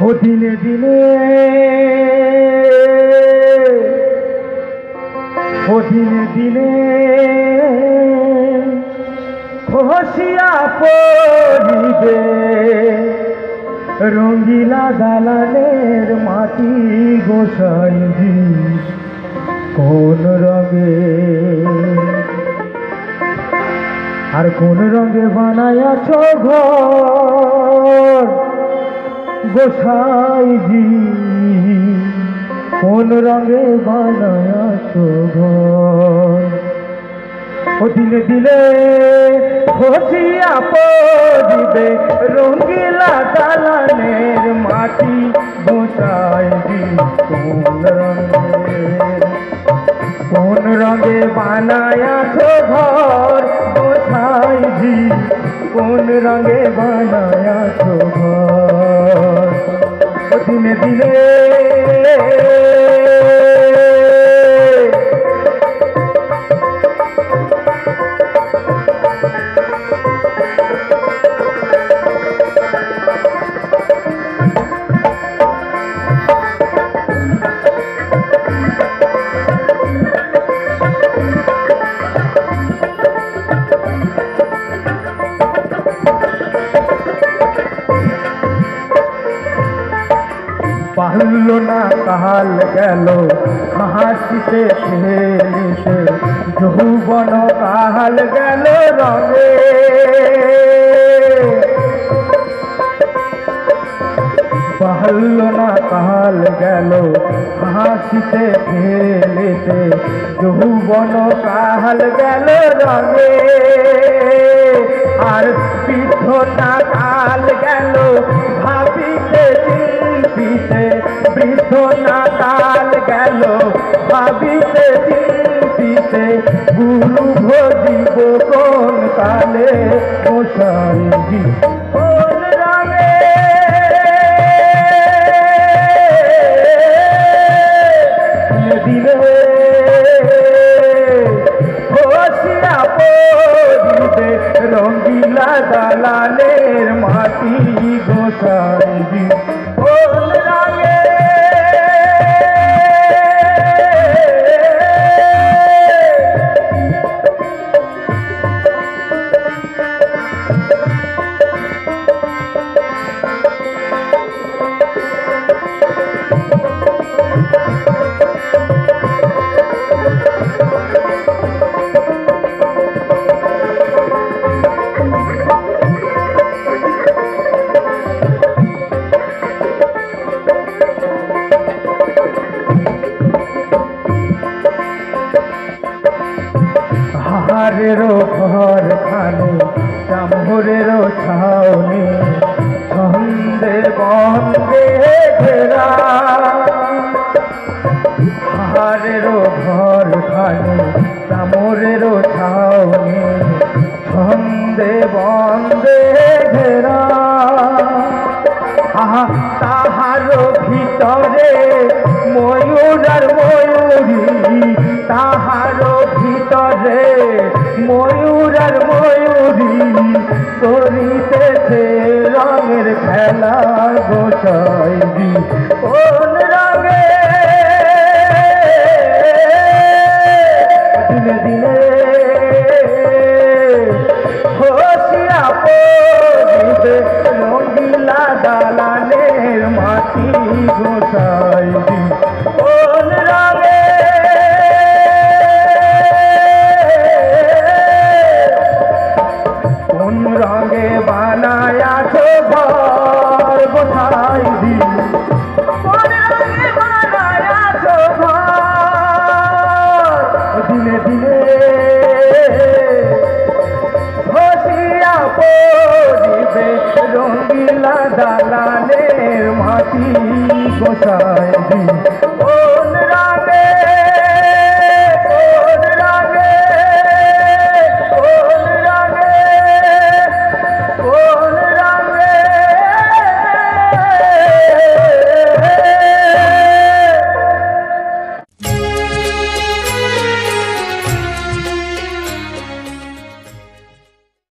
ও দিনে দিনে। ও দিনে দিনে। খসিয়া পড়িবে। রঙ্গিলা দালানের মাটি গোসাইজি কোন রঙে? আর কোন রঙে বানায়াছ ঘর? গোসাইজি কোন রঙে বানায়াছ ঘর ও দিলে দিলে খসিয়া পড়িবে রঙ্গিলা দালানের মাটি গোসাইজি কোন রঙে কোন রঙে বানায়াছ ঘর গোসাইজি কোন রঙে বানায়াছ ঘর ও দিনে পারল না কাল গেল? হাসিতে খেলিতে যৌবন কাল গেল রঙে? পারল না কাল গেল? হাসিতে খেলিতে যৌবন কাল গেল রঙে? আর বৃদ্ধ না, কাল গেল? ভাবিতে বৃদ্ধ না কাল গেল, ভাবিতে চিন্তিতে গুরু ভজিব কোন কালে? রঙে দিলে রঙ্গিলা দালানের মাটি গোসাইজি। হারেরও ঘর খানি চামরেরও ছাউনি ছন্দে বন্দে ঘেরা। হারেরও ঘর খানি চামরেরও ছাউনি ছন্দে বন্দে ঘেরা। আহা তাহার ভিতরে ময়ূর আর ময়ূরী তাহার ভিতরে ময়ূর আর ময়ূরী করিতেছে রঙের খেলা গোসাইজি কোন রঙে? দিনে দিনে খসিয়া পড়িবে রঙ্গিলা দালানের মাটি গোসাইজি রঙে বানায়াছ ঘর গোসাইজি কোন রঙে বানায়াছ ঘর দিনে দিনে খসিয়া পড়িবে রঙ্গিলা দালানের মাটি গোসাইজি